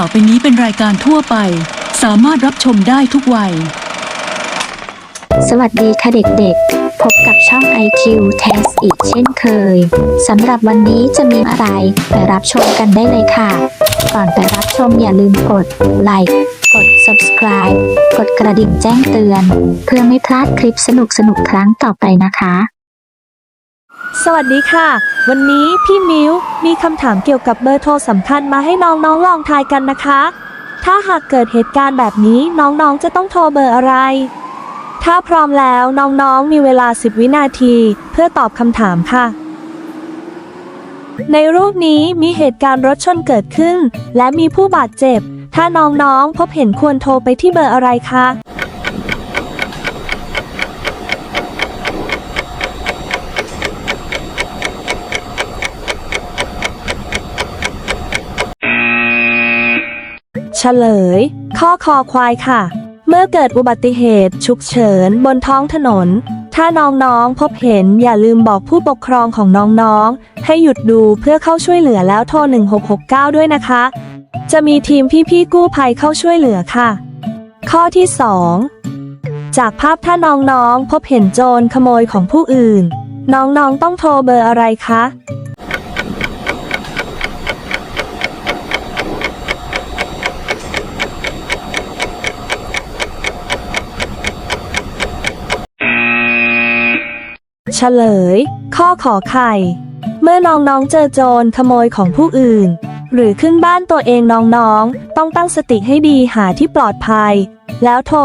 ต่อไปนี้เป็นรายการทั่วไป สามารถรับชมได้ทุกวัย สวัสดีค่ะเด็กๆ พบกับช่อง IQ Test อีกเช่นเคย สำหรับวันนี้จะมีอะไร ไปรับชมกันได้เลยค่ะ ก่อนไปรับชมอย่าลืมกดไลค์ กด subscribe กดกระดิ่งแจ้งเตือน เพื่อไม่พลาดคลิปสนุกๆ ครั้งต่อไปนะคะ สวัสดีค่ะ วันนี้พี่มิวมีคำถามเกี่ยวกับเบอร์โทรสำคัญมาให้น้องๆลองทายกันนะคะ ถ้าหากเกิดเหตุการณ์แบบนี้น้องๆจะต้องโทรเบอร์อะไร ถ้าพร้อมแล้วน้องๆมีเวลา 10 วินาที เพื่อตอบคำถามค่ะ ในรูปนี้มีเหตุการณ์รถชนเกิดขึ้น และมีผู้บาดเจ็บ ถ้าน้องๆพบเห็นควรโทรไปที่เบอร์อะไรคะ ลย ข้อคอควายค่ะ เมื่อเกิดอุบัติเหตุฉุกเฉินบนท้องถนน ถ้าน้องๆพบเห็นอย่าลืมบอกผู้ปกครองของน้องๆ ให้หยุดดูเพื่อเข้าช่วยเหลือแล้วโทร 1669 ด้วยนะคะ จะมีทีมพี่ๆกู้ภัยเข้าช่วยเหลือค่ะ ข้อที่ 2 จากภาพถ้าน้องๆพบเห็นโจรขโมยของผู้อื่น น้องๆต้องโทรเบอร์อะไรคะ เฉลย ข้อขอไข่ เมื่อน้องๆเจอโจรขโมยของผู้อื่น หรือขึ้นบ้านตัวเองน้องๆ ต้องตั้งสติให้ดีหาที่ปลอดภัย แล้วโทร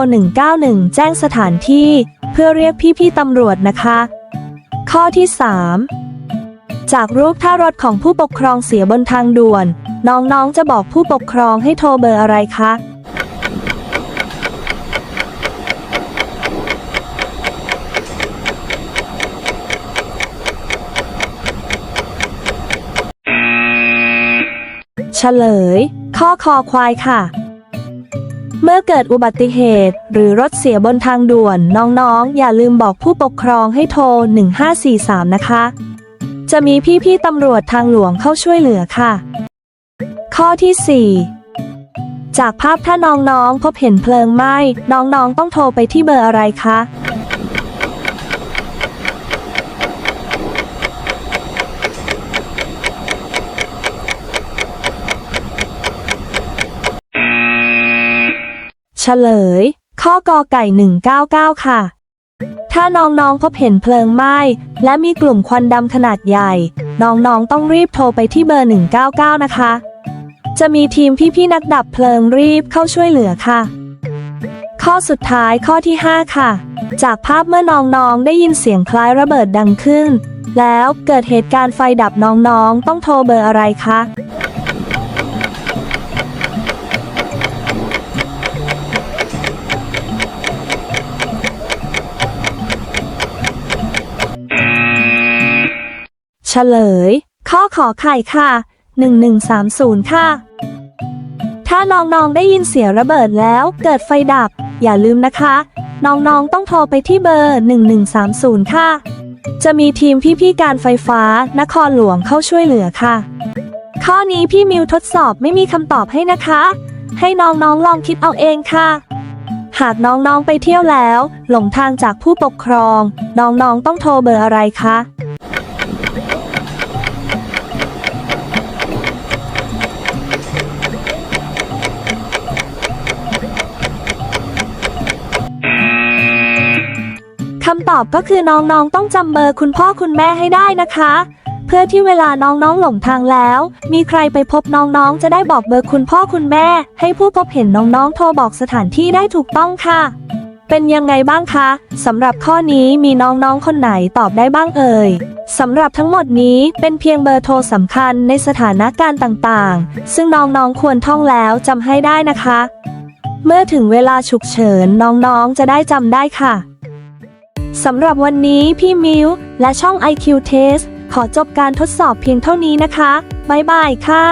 191 แจ้งสถานที่ เพื่อเรียกพี่ๆตำรวจนะคะ ข้อที่ 3 จากรูปถ้ารถของผู้ปกครองเสียบนทางด่วน น้องๆจะบอกผู้ปกครองให้โทรเบอร์อะไรคะ เฉลย ข้อคอควายค่ะ เมื่อเกิดอุบัติเหตุ หรือรถเสียบนทางด่วน น้องๆ อย่าลืมบอกผู้ปกครองให้โทร 1543 นะคะ จะมีพี่ๆตำรวจทางหลวงเข้าช่วยเหลือค่ะ ข้อที่ 4จากภาพถ้าน้องๆ พบเห็นเพลิงไหม้ น้องๆ ต้องโทรไปที่เบอร์อะไรคะ ลย ข้อกอไก่ 199 ค่ะ ถ้าน้องๆพบเห็นเพลิงไหม้ และมีกลุ่มควันดำขนาดใหญ่ น้องๆต้องรีบโทรไปที่เบอร์ 199 นะคะ จะมีทีมพี่ๆนักดับเพลิงรีบเข้าช่วยเหลือค่ะ ข้อสุดท้ายข้อที่ 5 ค่ะ จากภาพเมื่อน้องๆได้ยินเสียงคล้ายระเบิดดังขึ้น แล้วเกิดเหตุการณ์ไฟดับน้องๆ ต้องโทรเบอร์อะไรคะ เฉลย ข้อขอไข่ค่ะ 1130 ค่ะ ถ้าน้องๆได้ยินเสียงระเบิดแล้วเกิดไฟดับ อย่าลืมนะคะ น้องๆต้องโทรไปที่เบอร์ 1130 ค่ะ จะมีทีมพี่ๆการไฟฟ้านครหลวงเข้าช่วยเหลือค่ะ ข้อนี้พี่มิวทดสอบไม่มีคำตอบให้นะคะ ให้น้องๆลองคิดเอาเองค่ะหากน้องๆไปเที่ยวแล้ว หลงทางจากผู้ปกครอง น้องๆต้องโทรเบอร์อะไรคะำตอบก็คือน้องๆต้องจำเบอร์คุณพ่อคุณแม่ให้ได้นะคะ เพื่อที่เวลาน้องๆหลงทางแล้ว มีใครไปพบน้องๆจะได้บอกเบอร์คุณพ่อคุณแม่ ให้ผู้พบเห็นน้องๆโทรบอกสถานที่ได้ถูกต้องค่ะ เป็นยังไงบ้างคะสำหรับข้อนี้มีน้องๆคนไหนตอบได้บ้างเอ่ยสำหรับทั้งหมดนี้เป็นเพียงเบอร์โทรสำคัญในสถานการณ์ต่างๆ ซึ่งน้องๆควรท่องแล้วจำให้ได้นะคะ เมื่อถึงเวลาฉุกเฉินน้องๆจะได้จำได้ค่ะ สำหรับวันนี้พี่มิวและช่อง IQ Test ขอจบการทดสอบเพียงเท่านี้นะคะ บ๊ายบายค่ะ